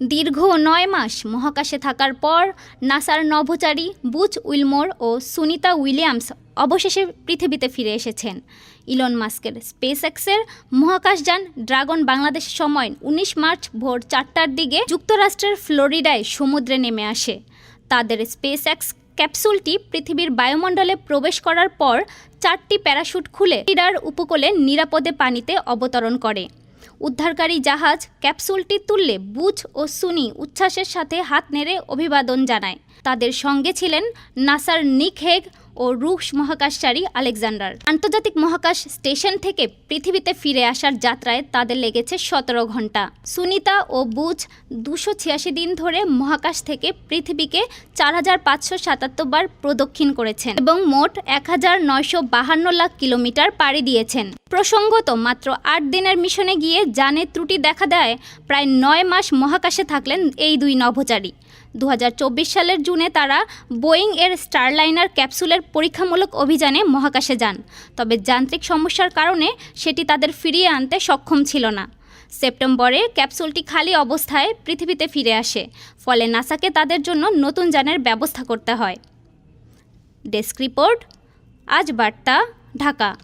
দীর্ঘ নয় মাস মহাকাশে থাকার পর নাসার নভোচারী বুচ উইলমোর ও সুনিতা উইলিয়ামস অবশেষে পৃথিবীতে ফিরে এসেছেন। ইলন মাস্কের স্পেস এক্সের মহাকাশযান ড্রাগন বাংলাদেশের সময় উনিশ মার্চ ভোর চারটার দিকে যুক্তরাষ্ট্রের ফ্লোরিডায় সমুদ্রে নেমে আসে। তাদের স্পেস এক্স ক্যাপসুলটি পৃথিবীর বায়ুমণ্ডলে প্রবেশ করার পর চারটি প্যারাশুট খুলে ফ্লোরিডার উপকূলে নিরাপদে পানিতে অবতরণ করে। উদ্ধারকারী জাহাজ ক্যাপসুলটি তুললে বুচ ও সুনি উচ্ছ্বাসের সাথে হাত নেড়ে অভিবাদন জানায়। তাদের সঙ্গে ছিলেন নাসার নিক হেগ ও রুশ মহাকাশচারী আলেকজান্ডার। আন্তর্জাতিক মহাকাশ স্টেশন থেকে পৃথিবীতে ফিরে আসার যাত্রায় তাদের লেগেছে সতেরো ঘণ্টা সুনিতা ও বুচ দুশো ছিয়াশি দিন ধরে মহাকাশ থেকে পৃথিবীকে চার হাজার পাঁচশো সাতাত্তর বার প্রদক্ষিণ করেছেন এবং মোট এক হাজার নয়শো বাহান্ন লাখ কিলোমিটার পাড়ি দিয়েছেন। প্রসঙ্গত মাত্র আট দিনের মিশনে গিয়ে যানে ত্রুটি দেখা দেয় প্রায় নয় মাস মহাকাশে থাকলেন এই দুই নভোচারী। দু হাজার চব্বিশ সালের জুনে তারা বোয়িং এর স্টারলাইনার ক্যাপসুলের পরীক্ষামূলক অভিযানে মহাকাশে যান, তবে যান্ত্রিক সমস্যার কারণে সেটি তাদের ফিরিয়ে আনতে সক্ষম ছিল না। সেপ্টেম্বরে ক্যাপসুলটি খালি অবস্থায় পৃথিবীতে ফিরে আসে, ফলে নাসাকে তাদের জন্য নতুন যানের ব্যবস্থা করতে হয়। ডেস্ক রিপোর্ট, আজ বার্তা, ঢাকা।